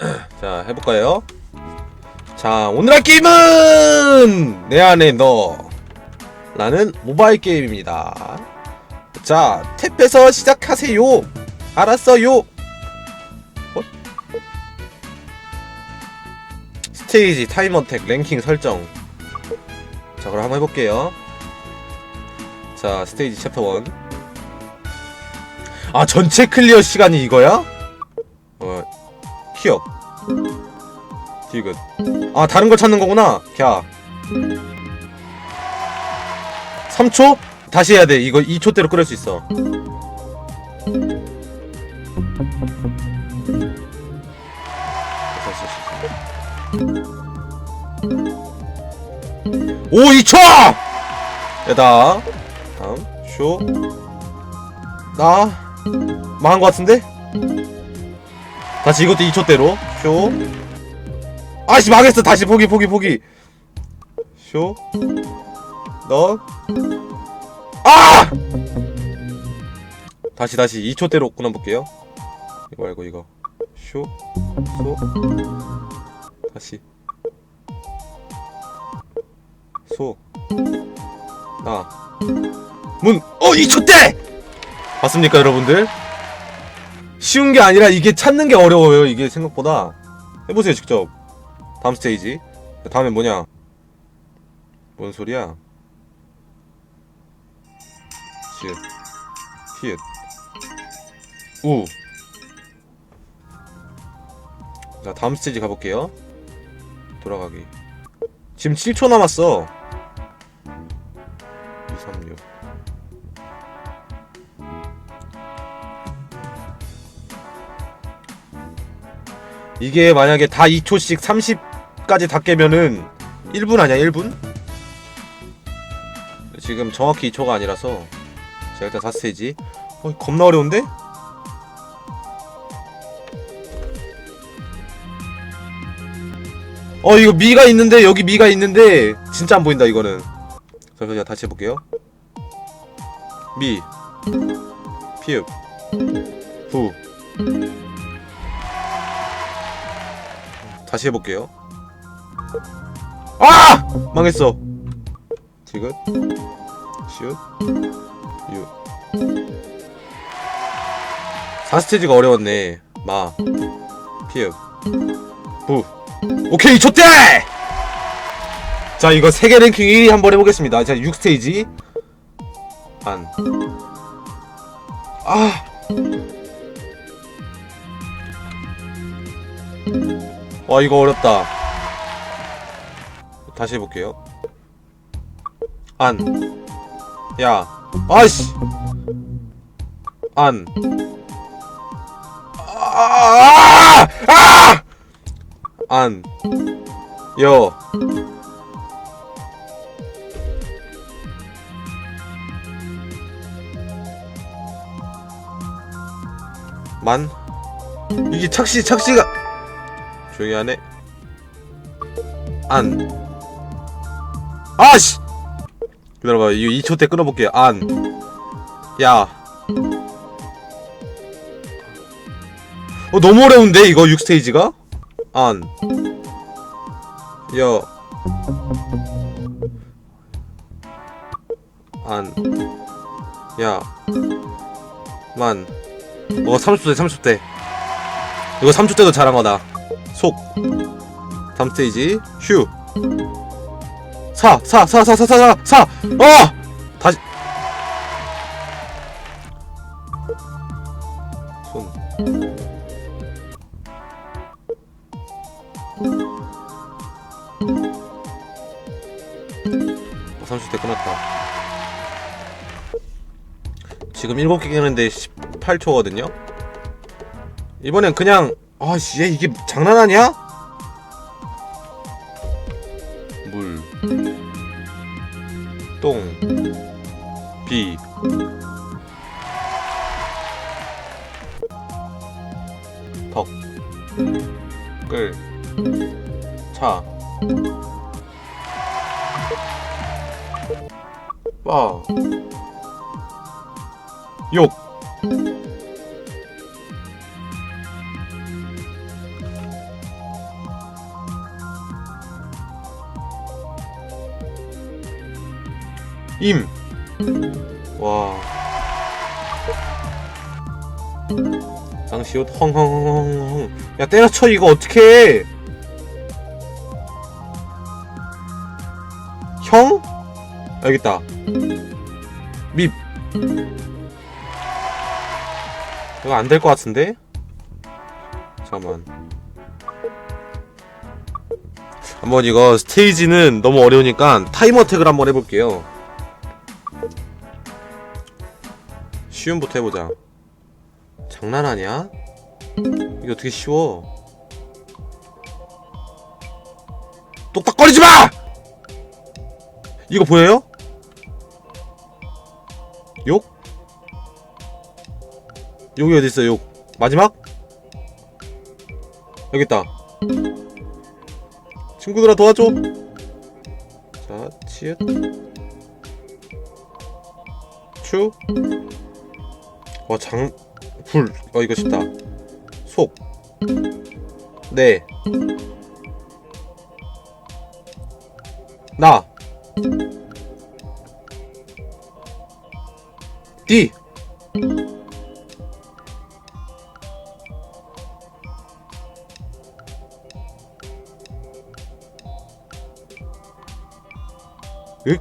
자, 해볼까요? 자, 오늘 할 게임은 내 안에 너 라는 모바일 게임입니다. 자, 탭에서 시작하세요. 알았어요. 어? 스테이지, 타임어택, 랭킹 설정. 자, 그럼 한번 해볼게요. 자, 스테이지 챕터 1. 아, 전체 클리어 시간이 이거야? 어, 키업. 디귿. 아, 다른 걸 찾는 거구나. 캬. 3초? 다시 해야 돼. 이거 2초대로 끌을 수 있어. 오, 2초! 여다. 다음, 쇼. 나, 망한 것 같은데? 다시 이것도 2초대로. 쇼. 아씨, 망했어. 다시 포기, 포기, 포기. 쇼. 너. 아! 다시, 다시 2초대로 끊어볼게요. 이거 말고, 이거. 쇼. 소. 다시. 소. 나. 문. 어, 2초대! 봤습니까, 여러분들? 쉬운 게 아니라 이게 찾는 게 어려워요, 이게 생각보다. 해보세요, 직접. 다음 스테이지. 다음에 뭐냐? 뭔 소리야? 시읒. 히읗. 우. 자, 다음 스테이지 가볼게요. 돌아가기. 지금 7초 남았어. 이게 만약에 다 2초씩 30까지 다 깨면은 1분 아니야 1분? 지금 정확히 2초가 아니라서 제가 일단 4스테이지. 어, 겁나 어려운데? 어 이거 미가 있는데 여기 미가 있는데 진짜 안 보인다 이거는. 자 그냥 다시 해볼게요. 미. 피읍. 부 다시 해볼게요. 아! 망했어. 디귿 시읒 유. 4스테이지가 어려웠네. 마. 피읍. 부. 오케이 좋대! 자 이거 세계 랭킹 1위 한번 해보겠습니다. 자 6스테이지. 안 아. 와 이거 어렵다. 다시 해볼게요. 안. 야. 아이씨. 안. 아! 아! 안, 여, 만, 이게 착시, 착시가, 조용히 하네. 안, 아씨! 기다려봐, 이거 2초 때 끊어볼게요. 안, 야, 어, 너무 어려운데, 이거 6스테이지가? 안, 여, 안, 야, 만. 어, 30대, 30대. 이거 3초 때도 잘한 거다. 속. 다음 스테이지. 휴. 사, 사, 사, 사, 사, 사, 사, 사. 어! 다시. 손. 어, 30대 끝났다. 지금 7개 깨는데 18초거든요? 이번엔 그냥, 아씨, 얘 이게 장난하냐? 물, 똥, 비, 덕, 끌, 차, 빠, 욕, 임. 와. 쌍시옷 헝헝헝헝. 야 때려쳐 이거 어떻게? 형? 있다. 밉. 이거 안 될 것 같은데? 잠깐만. 한번 이거 스테이지는 너무 어려우니까 타이머 택을 한번 해볼게요. 쉬움부터 해보자. 장난하냐? 이게 어떻게 쉬워? 똑딱거리지 마! 이거 보여요? 욕? 욕이 어디 있어? 욕. 마지막? 여기 있다. 친구들아 도와줘. 자, 치읓. 추. 와, 장, 불. 어, 이거 쉽다. 속. 네. 나. 디. 윽?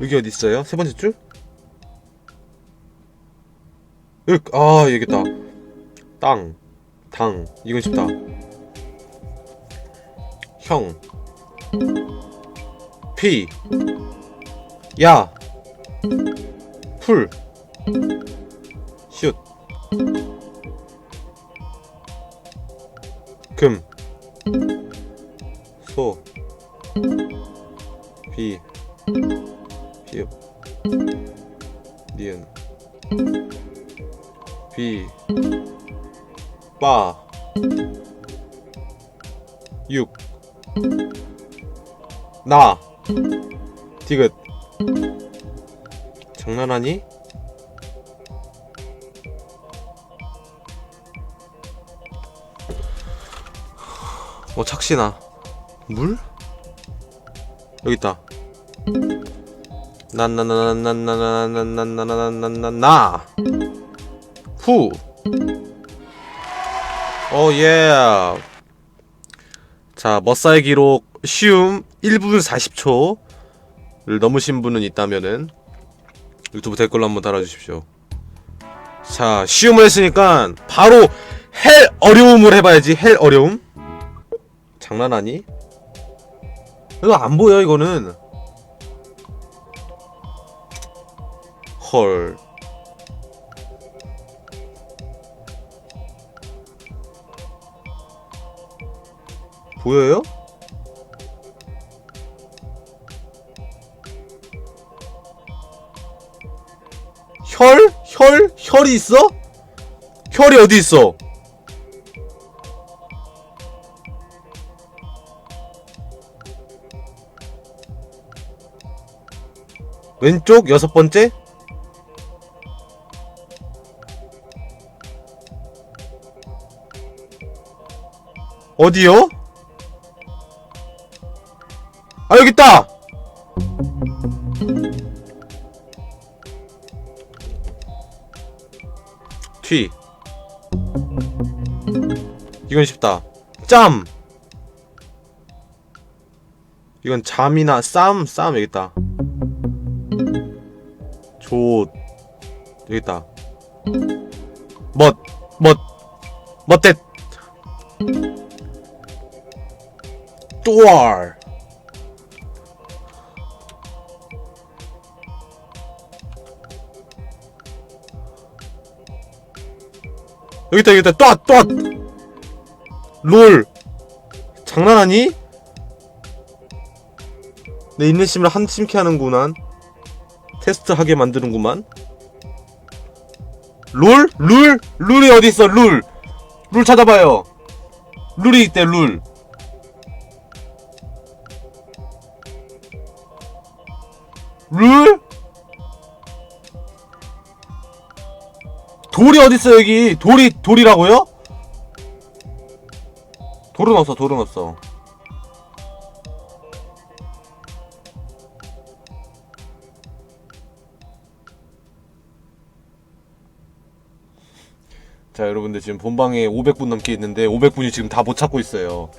여기 어디 있어요? 세 번째 줄? 윽! 아, 여기 있다. 땅, 당, 이건 쉽다. 형, 피, 야, 풀, 슛, 금, 소, 비, 비읍, 니은, 비, 빠, 육, 나, 디귿. 장난하니? 어 착시나 물? 여기 있다. 난나나나나나나나나나나나 나 후. 오 예. 자 머싸의 기록 쉬움 1분 40초를 넘으신 분은 있다면은 유튜브 댓글로 한번 달아주십시오. 자 쉬움을 했으니까 바로 헬 어려움을 해봐야지 헬 어려움. 장난하니? 이거 안 보여 이거는 헐 보여요? 혈? 혈? 혈이 있어? 혈이 어디 있어? 왼쪽 여섯 번째? 어디요? 여기 있다. 튀. 이건 쉽다. 짬. 이건 잠이나 쌈, 쌈 여기 있다. 조 여기 있다. 멋, 멋, 멋댓. 또알. 여기 있다 여기 있다 또아 또아 롤 장난하니? 내 인내심을 한심케 하는구만 테스트하게 만드는구만 룰? 룰? 룰이 어디 있어 룰? 룰 찾아봐요 룰이 있대 룰 룰? 돌이 어딨어 여기? 돌이 돌이라고요? 돌은 없어 돌은 없어. 자 여러분들 지금 본방에 500분 넘게 있는데 500분이 지금 다 못 찾고 있어요.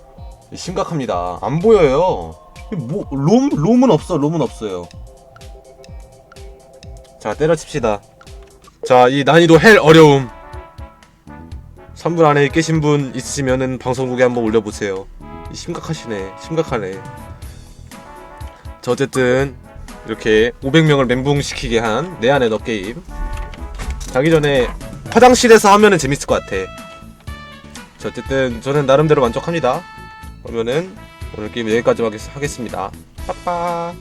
심각합니다. 안 보여요. 뭐, 롬? 롬은 없어 롬은 없어요. 자 때려칩시다. 자 이 난이도 헬 어려움. 3분 안에 깨신 분 있으시면은 방송국에 한번 올려보세요. 이 심각하시네. 심각하네. 자 어쨌든 이렇게 500명을 멘붕시키게 한 내 안의 너 게임. 자기 전에 화장실에서 하면은 재밌을 것 같아. 자 어쨌든 저는 나름대로 만족합니다. 그러면은 오늘 게임 여기까지 하겠- 하겠습니다. 빠빠